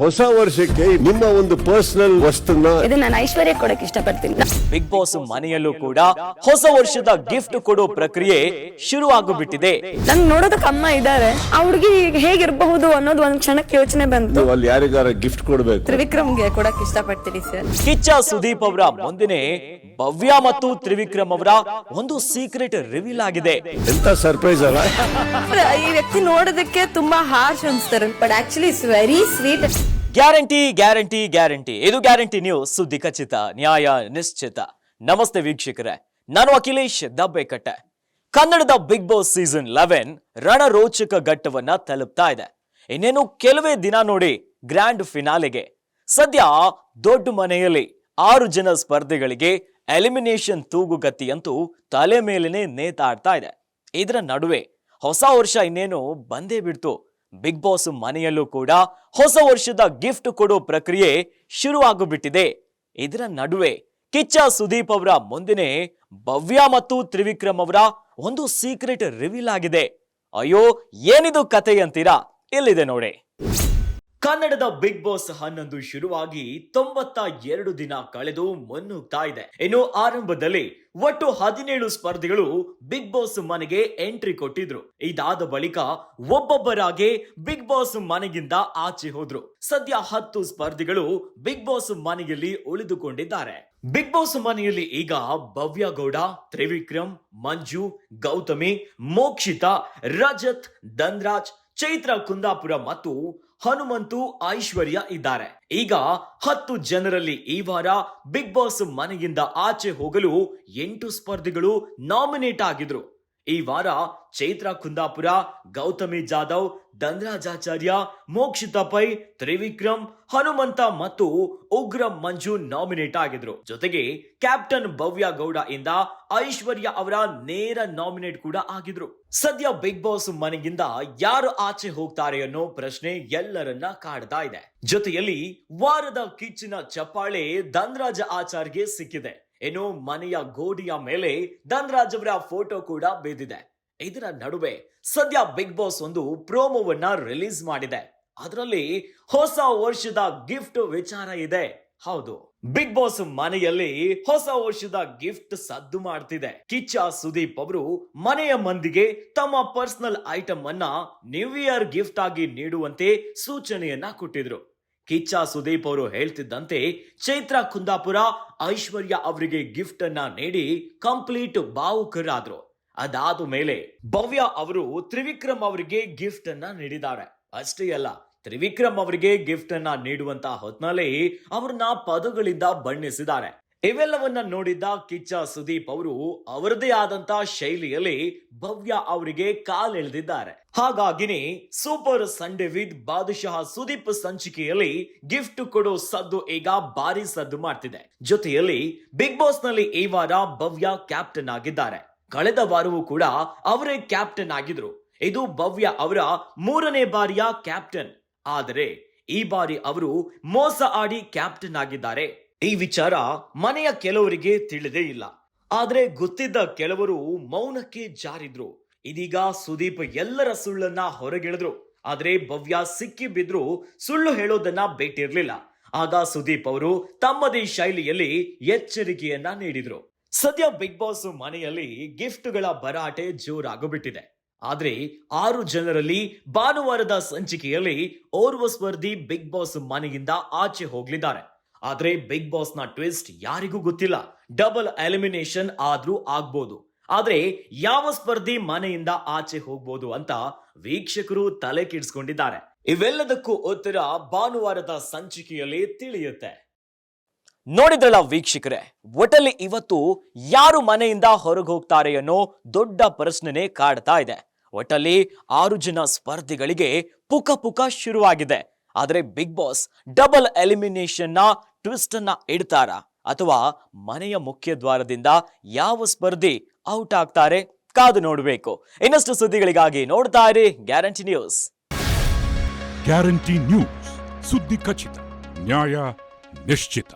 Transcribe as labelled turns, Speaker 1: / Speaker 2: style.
Speaker 1: ಹೊಸ ವರ್ಷಕ್ಕೆ ನಿಮ್ಮ ಒಂದು ಪರ್ಸನಲ್ ವಸ್ತುನ
Speaker 2: ಇದು ನಾನು ಐಶ್ವರ್ಯ ಕೊಡಕ್ ಇಷ್ಟಪಡ್ತೀನಿ.
Speaker 3: ಬಿಗ್ ಬಾಸ್ ಮನೆಯಲ್ಲೂ ಕೂಡ ಹೊಸ ವರ್ಷದ ಗಿಫ್ಟ್ ಕೊಡೋ ಪ್ರಕ್ರಿಯೆ ಶುರು ಆಗಿಬಿಟ್ಟಿದೆ
Speaker 2: ನಂಗೆ ನೋಡೋದಕ್ಕೆ ಅಮ್ಮ ಇದ್ದಾರೆ. ಆ ಹುಡುಗಿ ಹೇಗಿರಬಹುದು ಅನ್ನೋದು ಒಂದ್ ಕ್ಷಣಕ್ಕೆ ಯೋಚನೆ ಬಂತು.
Speaker 1: ನೀವು ಅಲ್ಲಿ ಯಾರಿಗಾರ ಗಿಫ್ಟ್ ಕೊಡ್ಬೇಕು?
Speaker 2: ತ್ರಿವಿಕ್ರಮ್ಗೆ ಕೊಡಕ್ ಇಷ್ಟಪಡ್ತೀನಿ ಸರ್.
Speaker 3: ಕಿಚ್ಚ ಸುದೀಪ್ ಅವರ ಮುಂದೆನೆ ಭವ್ಯ ಮತ್ತು ತ್ರಿವಿಕ್ರಮ್ ಅವರ ಒಂದು ಸೀಕ್ರೆಟ್ ರಿವೀಲ್ ಆಗಿದೆ.
Speaker 1: ಎಂತ ಸರ್ಪ್ರೈಸ್ ಅಲ್ಲ?
Speaker 2: ಈ ವ್ಯಕ್ತಿ ನೋಡೋದಕ್ಕೆ ತುಂಬಾ harsh ಅನ್ಸ್ತಾರೆ but actually it's very sweet
Speaker 3: guarantee guarantee guarantee. ಇದು ಗ್ಯಾರಂಟಿ ನ್ಯೂಸ್ ಸುದ್ದಿ ಖಚಿತ ನ್ಯಾಯ ನಿಶ್ಚಿತ. ನಮಸ್ತೆ ವೀಕ್ಷಕರೇ, ನಾನು ಅಖಿಲೇಶ್ ದಬ್ಬೆಕಟ್ಟೆ. ಕನ್ನಡದ ಬಿಗ್ ಬಾಸ್ ಸೀಸನ್ ಲೆವೆನ್ ರಣರೋಚಕ ಘಟ್ಟವನ್ನ ತಲುಪ್ತಾ ಇದೆ. ಇನ್ನೇನು ಕೆಲವೇ ದಿನ ನೋಡಿ ಗ್ರ್ಯಾಂಡ್ ಫಿನಾಲೆಗೆ ಸದ್ಯ ದೊಡ್ಡ ಮನೆಯಲ್ಲಿ ಆರು ಜನ ಸ್ಪರ್ಧೆಗಳಿಗೆ ಎಲಿಮಿನೇಷನ್ ತೂಗುಗತ್ತಿಯಂತೂ ತಲೆ ಮೇಲೇನೆ ನೇತಾಡ್ತಾ ಇದೆ. ಇದರ ನಡುವೆ ಹೊಸ ವರ್ಷ ಇನ್ನೇನು ಬಂದೇ ಬಿಡ್ತು. ಬಿಗ್ ಬಾಸ್ ಮನೆಯಲ್ಲೂ ಕೂಡ ಹೊಸ ವರ್ಷದ ಗಿಫ್ಟ್ ಕೊಡೋ ಪ್ರಕ್ರಿಯೆ ಶುರುವಾಗಿಬಿಟ್ಟಿದೆ. ಇದರ ನಡುವೆ ಕಿಚ್ಚ ಸುದೀಪ್ ಅವರ ಮುಂದಿನ ಭವ್ಯ ಮತ್ತು ತ್ರಿವಿಕ್ರಮ್ ಅವರ ಒಂದು ಸೀಕ್ರೆಟ್ ರಿವೀಲ್ ಆಗಿದೆ. ಅಯ್ಯೋ, ಏನಿದು ಕತೆ ಅಂತೀರಾ? ಇಲ್ಲಿದೆ ನೋಡಿ. ಕನ್ನಡದ ಬಿಗ್ ಬಾಸ್ ಹನ್ನೊಂದು ಶುರುವಾಗಿ ತೊಂಬತ್ತ ಎರಡು ದಿನ ಕಳೆದು ಮುನ್ನುಗ್ತಾ ಇದೆ. ಇನ್ನು ಆರಂಭದಲ್ಲಿ ಒಟ್ಟು ಹದಿನೇಳು ಸ್ಪರ್ಧಿಗಳು ಬಿಗ್ ಬಾಸ್ ಮನೆಗೆ ಎಂಟ್ರಿ ಕೊಟ್ಟಿದ್ರು. ಇದಾದ ಬಳಿಕ ಒಬ್ಬೊಬ್ಬರಾಗೆ ಬಿಗ್ ಬಾಸ್ ಮನೆಗಿಂದ ಆಚೆ ಹೋದ್ರು. ಸದ್ಯ ಹತ್ತು ಸ್ಪರ್ಧಿಗಳು ಬಿಗ್ ಬಾಸ್ ಮನೆಯಲ್ಲಿ ಉಳಿದುಕೊಂಡಿದ್ದಾರೆ. ಬಿಗ್ ಬಾಸ್ ಮನೆಯಲ್ಲಿ ಈಗ ಭವ್ಯ ಗೌಡ, ತ್ರಿವಿಕ್ರಮ್, ಮಂಜು, ಗೌತಮಿ, ಮೋಕ್ಷಿತಾ, ರಜತ್, ಧನ್ರಾಜ್ ಚೈತ್ರ, ಕುಂದಾಪುರ ಮತ್ತು ಹನುಮಂತು, ಐಶ್ವರ್ಯ ಇದ್ದಾರೆ. ಈಗ ಹತ್ತು ಜನರಲ್ಲಿ ಈ ವಾರ ಬಿಗ್ ಬಾಸ್ ಮನೆಯಿಂದ ಆಚೆ ಹೋಗಲು ಎಂಟು ಸ್ಪರ್ಧಿಗಳು ನಾಮಿನೇಟ್ ಆಗಿದ್ರು. ಈ ವಾರ ಚೈತ್ರ ಕುಂದಾಪುರ, ಗೌತಮಿ ಜಾಧವ್, ಧನ್ರಾಜಾಚಾರ್ಯ, ಮೋಕ್ಷಿತ ಪೈ, ತ್ರಿವಿಕ್ರಮ್, ಹನುಮಂತ ಮತ್ತು ಉಗ್ರ ಮಂಜು ನಾಮಿನೇಟ್ ಆಗಿದ್ರು. ಜೊತೆಗೆ ಕ್ಯಾಪ್ಟನ್ ಭವ್ಯ ಗೌಡ ಇಂದ ಐಶ್ವರ್ಯ ಅವರ ನೇರ ನಾಮಿನೇಟ್ ಕೂಡ ಆಗಿದ್ರು. ಸದ್ಯ ಬಿಗ್ ಬಾಸ್ ಮನೆಗಿಂದ ಯಾರು ಆಚೆ ಹೋಗ್ತಾರೆ ಅನ್ನೋ ಪ್ರಶ್ನೆ ಎಲ್ಲರನ್ನ ಕಾಡ್ತಾ ಇದೆ. ಜೊತೆಯಲ್ಲಿ ವಾರದ ಕಿಚ್ಚಿನ ಚಪ್ಪಾಳೆ ಧನ್ರಾಜ ಆಚಾರ್ಗೆ ಸಿಕ್ಕಿದೆ. ಇನ್ನು ಮನೆಯ ಗೋಡಿಯ ಮೇಲೆ ಧನ್ರಾಜ್ ಅವರ ಫೋಟೋ ಕೂಡ ಬಿದ್ದಿದೆ. ಇದರ ನಡುವೆ ಸದ್ಯ ಬಿಗ್ ಬಾಸ್ ಒಂದು ಪ್ರೋಮೋವನ್ನ ರಿಲೀಸ್ ಮಾಡಿದೆ. ಅದರಲ್ಲಿ ಹೊಸ ವರ್ಷದ ಗಿಫ್ಟ್ ವಿಚಾರ ಇದೆ. ಹೌದು. ಬಿಗ್ ಬಾಸ್ ಮನೆಯಲ್ಲಿ ಹೊಸ ವರ್ಷದ ಗಿಫ್ಟ್ ಸದ್ದು ಮಾಡ್ತಿದೆ. ಕಿಚ್ಚ ಸುದೀಪ್ ಅವರು ಮನೆಯ ಮಂದಿಗೆ ತಮ್ಮ ಪರ್ಸನಲ್ ಐಟಮ್ ಅನ್ನ ನ್ಯೂ ಇಯರ್ ಗಿಫ್ಟ್ ಆಗಿ ನೀಡುವಂತೆ ಸೂಚನೆಯನ್ನ ಕೊಟ್ಟಿದ್ರು. ಕಿಚ್ಚ ಸುದೀಪ್ ಅವರು ಹೇಳ್ತಿದ್ದಂತೆ ಚೈತ್ರ ಕುಂದಾಪುರ ಐಶ್ವರ್ಯ ಅವರಿಗೆ ಗಿಫ್ಟ್ ಅನ್ನ ನೀಡಿ ಕಂಪ್ಲೀಟ್ ಭಾವುಕರಾದ್ರು. ಅದಾದ ಮೇಲೆ ಭವ್ಯ ಅವರು ತ್ರಿವಿಕ್ರಮ್ ಅವರಿಗೆ ಗಿಫ್ಟ್ ಅನ್ನ ನೀಡಿದ್ದಾರೆ. ಅಷ್ಟೇ ಅಲ್ಲ, ತ್ರಿವಿಕ್ರಮ್ ಅವರಿಗೆ ಗಿಫ್ಟ್ ಅನ್ನ ನೀಡುವಂತ ಹೊತ್ನಲ್ಲಿ ಅವ್ರನ್ನ ಪದಗಳಿಂದ ಬಣ್ಣಿಸಿದ್ದಾರೆ. ಇವೆಲ್ಲವನ್ನ ನೋಡಿದ್ದ ಕಿಚ್ಚ ಸುದೀಪ್ ಅವರು ಅವರದೇ ಆದಂತ ಶೈಲಿಯಲ್ಲಿ ಭವ್ಯ ಅವರಿಗೆ ಕಾಲೆಳೆದಿದ್ದಾರೆ ಹಾಗಾಗಿನೇ super Sunday with Badshah Sudeep ಸಂಚಿಕೆಯಲ್ಲಿ ಗಿಫ್ಟ್ ಕೊಡೋ ಸದ್ದು ಈಗ ಭಾರಿ ಸದ್ದು ಮಾಡ್ತಿದೆ. ಜೊತೆಯಲ್ಲಿ ಬಿಗ್ ಬಾಸ್ನಲ್ಲಿ ಈ ವಾರ ಭವ್ಯ ಕ್ಯಾಪ್ಟನ್ ಆಗಿದ್ದಾರೆ. ಕಳೆದ ವಾರವೂ ಕೂಡ ಅವರೇ ಕ್ಯಾಪ್ಟನ್ ಆಗಿದ್ರು. ಇದು ಭವ್ಯ ಅವರ ಮೂರನೇ ಬಾರಿಯ ಕ್ಯಾಪ್ಟನ್ ಆದರೆ ಈ ಬಾರಿ ಅವರು ಮೋಸ ಆಡಿ ಕ್ಯಾಪ್ಟನ್ ಆಗಿದ್ದಾರೆ. ಈ ವಿಚಾರ ಮನೆಯ ಕೆಲವರಿಗೆ ತಿಳಿದೇ ಇಲ್ಲ. ಆದ್ರೆ ಗೊತ್ತಿದ್ದ ಕೆಲವರು ಮೌನಕ್ಕೆ ಜಾರಿದ್ರು. ಇದೀಗ ಸುದೀಪ್ ಎಲ್ಲರ ಸುಳ್ಳನ್ನ ಹೊರಗೆಳೆದ್ರು. ಆದ್ರೆ ಭವ್ಯ ಸಿಕ್ಕಿ ಬಿದ್ರು, ಸುಳ್ಳು ಹೇಳೋದನ್ನ ಬೇಟಿರ್ಲಿಲ್ಲ. ಆಗ ಸುದೀಪ್ ಅವರು ತಮ್ಮದೇ ಶೈಲಿಯಲ್ಲಿ ಎಚ್ಚರಿಕೆಯನ್ನ ನೀಡಿದ್ರು. ಸದ್ಯ ಬಿಗ್ ಬಾಸ್ ಮನೆಯಲ್ಲಿ ಗಿಫ್ಟ್ಗಳ ಭರಾಟೆ ಜೋರಾಗಿಬಿಟ್ಟಿದೆ. ಆದ್ರೆ ಆರು ಜನರಲ್ಲಿ ಭಾನುವಾರದ ಸಂಚಿಕೆಯಲ್ಲಿ ಓರ್ವ ಸ್ಪರ್ಧಿ ಬಿಗ್ ಬಾಸ್ ಮನೆಯಿಂದ ಆಚೆ ಹೋಗ್ಲಿದ್ದಾರೆ. ಆದ್ರೆ ಬಿಗ್ ಬಾಸ್ನ ಟ್ವಿಸ್ಟ್ ಯಾರಿಗೂ ಗೊತ್ತಿಲ್ಲ. ಡಬಲ್ ಎಲಿಮಿನೇಷನ್ ಆದ್ರೂ ಆಗ್ಬೋದು. ಆದ್ರೆ ಯಾವ ಸ್ಪರ್ಧಿ ಮನೆಯಿಂದ ಆಚೆ ಹೋಗ್ಬೋದು ಅಂತ ವೀಕ್ಷಕರು ತಲೆ ಕೆಡಿಸ್ಕೊಂಡಿದ್ದಾರೆ. ಇವೆಲ್ಲದಕ್ಕೂ ಉತ್ತರ ಭಾನುವಾರದ ಸಂಚಿಕೆಯಲ್ಲಿ ತಿಳಿಯುತ್ತೆ. ನೋಡಿದ್ರಲ್ಲ ವೀಕ್ಷಕರೇ, ಒಟ್ಟಲ್ಲಿ ಇವತ್ತು ಯಾರು ಮನೆಯಿಂದ ಹೊರಗೆ ಹೋಗ್ತಾರೆ ಅನ್ನೋ ದೊಡ್ಡ ಪ್ರಶ್ನೆನೇ ಕಾಡ್ತಾ ಇದೆ. ಒಟ್ಟಲ್ಲಿ ಆರು ಜನ ಸ್ಪರ್ಧಿಗಳಿಗೆ ಪುಕ ಪುಕ ಶುರುವಾಗಿದೆ. ಆದ್ರೆ ಬಿಗ್ ಬಾಸ್ ಡಬಲ್ ಎಲಿಮಿನೇಷನ್ನ ಟ್ವಿಸ್ಟ್ ಅನ್ನ ಇಡ್ತಾರಾ? ಅಥವಾ ಮನೆಯ ಮುಖ್ಯ ದ್ವಾರದಿಂದ ಯಾವ ಸ್ಪರ್ಧಿ ಔಟ್ ಆಗ್ತಾರೆ? ಕಾದು ನೋಡಬೇಕು. ಇನ್ನಷ್ಟು ಸುದ್ದಿಗಳಿಗಾಗಿ ನೋಡ್ತಾ ಇರಿ ಗ್ಯಾರಂಟಿ ನ್ಯೂಸ್.
Speaker 4: Guarantee news. ಸುದ್ದಿ ಖಚಿತ, ನ್ಯಾಯ ನಿಶ್ಚಿತ.